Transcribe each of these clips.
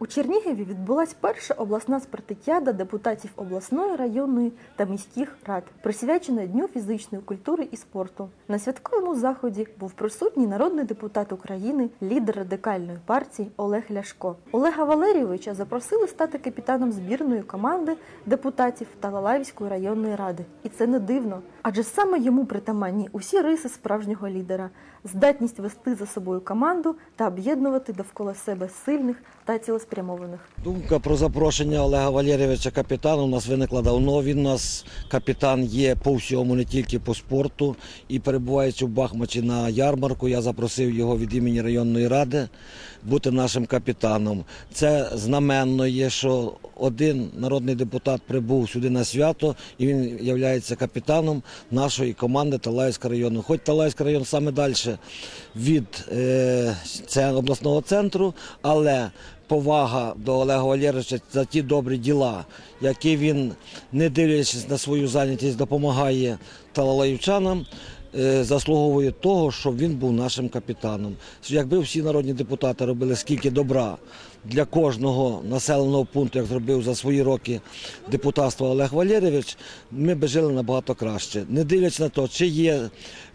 У Чернігові відбулась перша обласна спартакіада депутатів обласної, районної та міських рад, присвячена Дню фізичної культури і спорту. На святковому заході був присутній народний депутат України, лідер радикальної партії Олег Ляшко. Олега Валерійовича запросили стати капітаном збірної команди депутатів Талалаївської районної ради. І це не дивно, адже саме йому притаманні усі риси справжнього лідера, здатність вести за собою команду та об'єднувати довкола себе сильних та цілеспрямованих. Думка про запрошення Олега Валерійовича капітаном у нас виникла давно. Він у нас капітан є по всьому, не тільки по спорту. І перебуваючи в Бахмачі на ярмарку, я запросив його від імені районної ради бути нашим капітаном. Це знаменно є, що один народний депутат прибув сюди на свято, і він є капітаном нашої команди Талаївського району. Хоч Талаївський район саме далі від е, обласного центру, але повага до Олега Валерійовича за ті добрі діла, які він, не дивлячись на свою зайнятість, допомагає талалаївчанам. е, Заслуговує того, щоб він був нашим капітаном. Якби всі народні депутати робили скільки добра для кожного населеного пункту, як зробив за свої роки депутатства Олег Валерійович, ми б жили набагато краще. Не дивлячись на те, чи є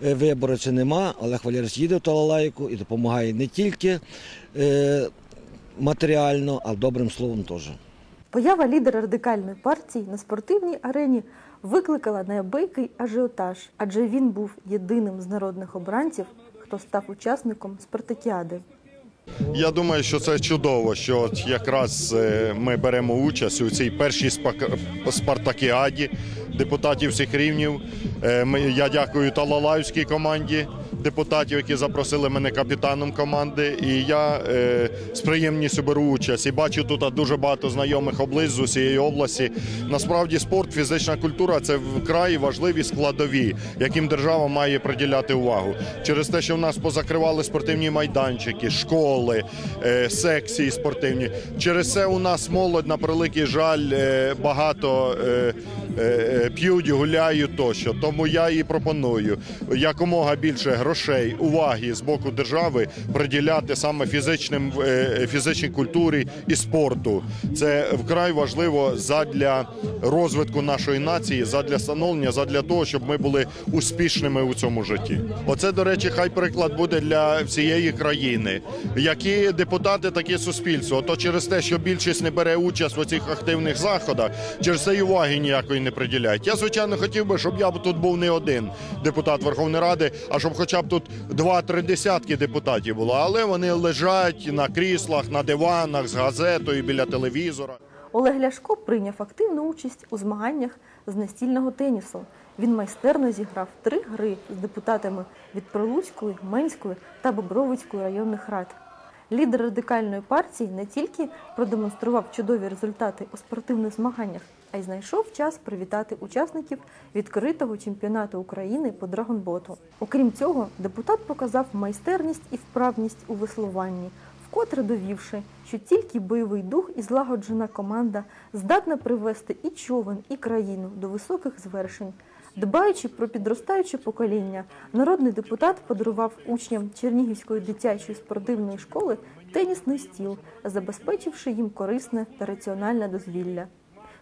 е, вибори, чи нема, Олег Валерійович їде в Талалайку і допомагає не тільки е, матеріально, а добрим словом теж. Поява лідера радикальної партії на спортивній арені викликала неабиякий ажіотаж, адже він був єдиним з народних обранців, хто став учасником спартакіади. Я думаю, що це чудово, що от якраз е, ми беремо участь у цій першій спак- спартакіаді депутатів всіх рівнів. Е, ми- Я дякую Талалаївській команді депутатів, які запросили мене капітаном команди. І я е, з приємністю беру участь і бачу тут дуже багато знайомих облич з усієї області. Насправді спорт, фізична культура це вкрай важливі складові, яким держава має приділяти увагу. Через те, що в нас позакривали спортивні майданчики, школи, е, секції спортивні. Через це у нас молодь, на превеликий жаль, е, багато е, п'ють, гуляють тощо. Тому я і пропоную якомога більше грошей, уваги з боку держави приділяти саме фізичним е, фізичній культурі і спорту. Це вкрай важливо задля розвитку нашої нації, задля становлення, задля того, щоб ми були успішними у цьому житті. Оце, до речі, хай приклад буде для всієї країни. Які депутати, таке суспільство. То через те, що більшість не бере участь у цих активних заходах, через це і уваги ніякої не приділяють. Я звичайно хотів би, щоб я тут був не один депутат Верховної Ради, а щоб хоча б тут два-три десятки депутатів було. Але вони лежать на кріслах, на диванах з газетою біля телевізора. Олег Ляшко прийняв активну участь у змаганнях з настільного тенісу. Він майстерно зіграв три гри з депутатами від Прилуцької, Менської та Бобровицької районних рад. Лідер радикальної партії не тільки продемонстрував чудові результати у спортивних змаганнях, а й знайшов час привітати учасників відкритого чемпіонату України по драгонботу. Окрім цього, депутат показав майстерність і вправність у веслуванні, вкотре довівши, що тільки бойовий дух і злагоджена команда здатна привести і човен, і країну до високих звершень. Дбаючи про підростаюче покоління, народний депутат подарував учням Чернігівської дитячої спортивної школи тенісний стіл, забезпечивши їм корисне та раціональне дозвілля.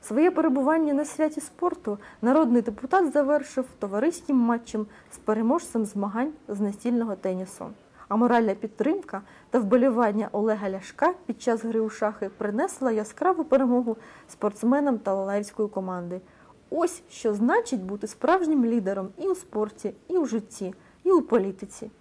Своє перебування на святі спорту народний депутат завершив товариським матчем з переможцем змагань з настільного тенісу. А моральна підтримка та вболівання Олега Ляшка під час гри у шахи принесла яскраву перемогу спортсменам Талалаївської команди. Ось що значить бути справжнім лідером і у спорті, і у житті, і у політиці.